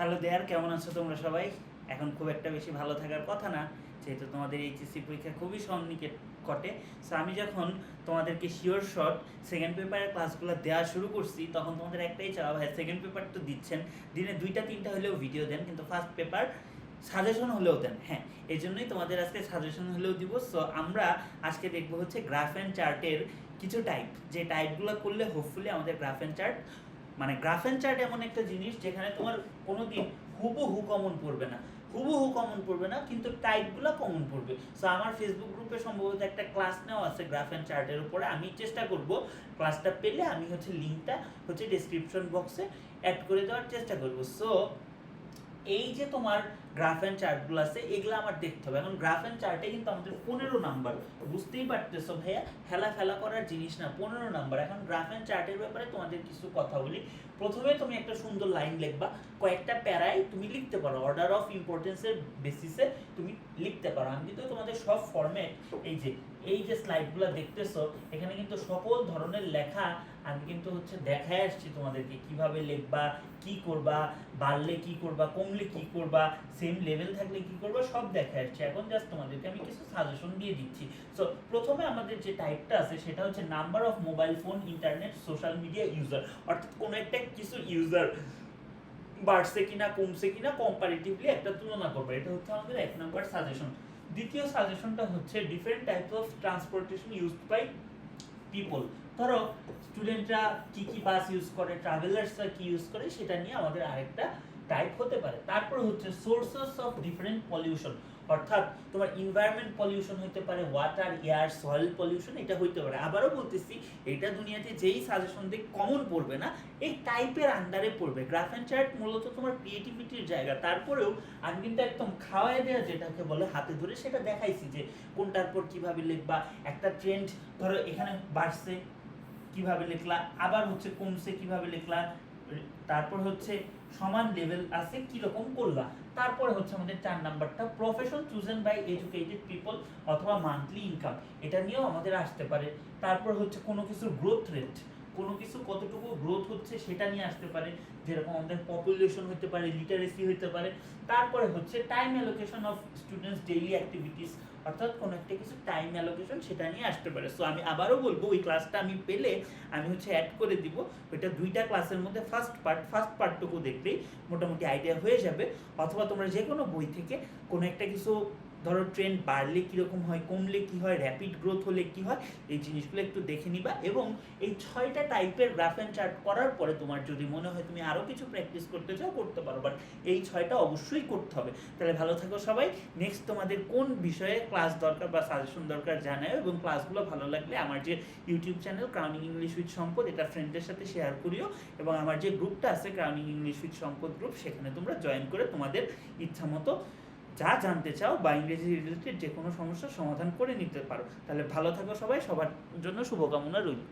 Hello দেয়ার কেমন আছো তোমরা সবাই? এখন খুব একটা বেশি ভালো থাকার কথা না, যেহেতু তোমাদের এইচএসসি পরীক্ষা খুবই সন্নিকট ঘটে। সো আমি যখন তোমাদেরকে শিওর শট সেকেন্ড পেপারের ক্লাসগুলো দেওয়া শুরু করছি, তখন তোমাদের একটাই চাওয়া, ভাই সেকেন্ড পেপার তো দিচ্ছেন। দিনে দুইটা, তিনটা হলেও ভিডিও দেন, কিন্তু ফার্স্ট পেপার সাজেশন হলেও দেন হ্যাঁ। এই জন্যই তোমাদের আজকে সাজেশন হলেও দিব। সো আমরা আজকে দেখব হচ্ছে গ্রাফ অ্যান্ড চার্টের কিছু টাইপ যে টাইপগুলো করলে হোপফুলি আমাদের গ্রাফ অ্যান্ড চার্ট মানে গ্রাফেন চার্ট এমন একটা জিনিস যেখানে তোমার কোনো কোনোদিন হুবহু কমন পড়বে না। হুবহু কমন পড়বে না, কিন্তু টাইপগুলো কমন পড়বে। সো আমার ফেসবুক গ্রুপে সম্ভবত একটা ক্লাস নেওয়া আছে গ্রাফ অ্যান্ড চার্টের উপরে। আমি চেষ্টা করব ক্লাসটা পেলে আমি হচ্ছে লিঙ্কটা হচ্ছে ডিসক্রিপশন বক্সে অ্যাড করে দেওয়ার চেষ্টা করব। সো এই যে তোমার গ্রাফ অ্যান্ড চার্টগুলো আছে, এগুলো আমার দেখতে হবে। এখন গ্রাফ অ্যান্ড চার্টে কিন্তু আমাদের পনেরো নাম্বার বুঝতেই পারতেছো ভাইয়া? হেলা ফেলা করার জিনিস না, পনেরো নাম্বার এখন গ্রাফ অ্যান্ড চার্টের ব্যাপারে তোমাদের কিছু কথা বলি। প্রথমে তুমি একটা সুন্দর লাইন লিখবা। কয়েকটা প্যারায় তুমি লিখতে পারো। অর্ডার অফ ইম্পর্টেন্সের বেসিসে লিখতে পারো। আমি কিন্তু তোমাদের সব ফর্মেট এই যে এই যে স্লাইডগুলো দেখতেছো, এখানে কিন্তু সকল ধরনের লেখা আমি কিন্তু হচ্ছে দেখায় আসছি তোমাদেরকে। কীভাবে লিখবা, কি করবা, বাড়লে কি করবা, কমলে কি করবা সেম লেভেল থাকলে কি করবা, সব দেখায় আসছি। এখন জাস্ট তোমাদেরকে আমি কিছু সাজেশন দিয়ে দিচ্ছি। সো প্রথমে আমাদের যে টাইপটা আছে, সেটা হচ্ছে number of mobile phone internet social media user অর্থাৎ কোনো একটা কিছু ইউজার বাড়ছে কিনা, কমছে কিনা কম্পারেটিভলি একটা তুলনা করবে। এটা হচ্ছে আমাদের এক নাম্বার সাজেশন দ্বিতীয় সাজেশনটা হচ্ছে different types of transportation used by people ধরো স্টুডেন্টরা কি কি বাস ইউজ করে ট্রাভেলার্সরা কি ইউজ করে, সেটা নিয়ে আমাদের আরেকটা টাইপ হতে পারে। তারপর হচ্ছে সোর্সেস অফ ডিফারেন্ট পলিউশন অর্থাৎ তোমার এনভায়রনমেন্ট পলিউশন হতে পারে ওয়াটার এয়ার সয়েল পলিউশন এটা হইতে পারে। আবারও বলতেছি, এটা দুনিয়াতে যেই সাজেশন দিয়ে কমন পড়বে না, এই টাইপের আন্ডারে পড়বে। গ্রাফ অ্যান্ড চার্ট মূলত তোমার ক্রিয়েটিভিটির জায়গা। তারপরেও আমি কিন্তু একদম খাওয়াই দেওয়া যেটাকে বলে হাতে ধরে, সেটা দেখাইছি যে কোনটার পর কীভাবে লিখবা, একটা ট্রেন্ড ধরো এখানে বাড়ছে, কীভাবে লিখলা, আবার হচ্ছে কমছে, কীভাবে লিখলা তারপর হচ্ছে সমান লেভেল আছে, কীরকম করলা। তারপরে হচ্ছে আমাদের চার নাম্বারটা profession chosen by educated people অথবা মান্থলি ইনকাম এটা নিয়েও আমাদের আসতে পারে। তারপর হচ্ছে কোনো কিছুর গ্রোথ রেট কোনো কিছু কতটুকু গ্রোথ হচ্ছে সেটা নিয়ে আসতে পারে, যেরকম আমাদের পপুলেশন হতে পারে লিটারেসি হতে পারে, তারপরে হচ্ছে time allocation of students daily activities অর্থাৎ কোনো একটা কিছু টাইম অ্যালোকেশন সেটা নিয়ে আসতে পারে। সো আমি আবারও বলব, ওই ক্লাসটা আমি পেলে আমি হচ্ছে অ্যাড করে দিব, ওইটা দুইটা ক্লাসের মধ্যে ফার্স্ট পার্ট ফার্স্ট পার্টটুকু দেখলেই মোটামুটি আইডিয়া হয়ে যাবে। অথবা তোমরা যে কোনো বই থেকে কোনো একটা কিছু ধরো ট্রেন্ড বাড়লে কীরকম হয়, কমলে কি হয় র্যাপিড গ্রোথ হলে কি হয়, এই জিনিসগুলো একটু দেখে নিবা এবং এই ছয়টা টাইপের গ্রাফ অ্যান্ড চার্ট করার পরে তোমার যদি মনে হয় তুমি আরও কিছু প্র্যাকটিস করতে চাও, করতে পারো। বাট এই ছয়টা অবশ্যই করতে হবে। তাহলে ভালো থাকো সবাই। নেক্সট তোমাদের কোন বিষয়ে ক্লাস দরকার বা সাজেশন দরকার জানাও এবং ক্লাসগুলো ভালো লাগলে আমার যে YouTube channel crowning English with Sampad এটা ফ্রেন্ডের সাথে শেয়ার করিও এবং আমার যে গ্রুপটা আছে crowning English with Sampad group সেখানে তোমরা জয়েন করে তোমাদের ইচ্ছা মতো যা জানতে চাও বা ইংরেজি রিলেটেড যে কোনো সমস্যার সমাধান করে নিতে পারো। তাহলে ভালো থাকো সবাই, সবার জন্য শুভকামনা রইল।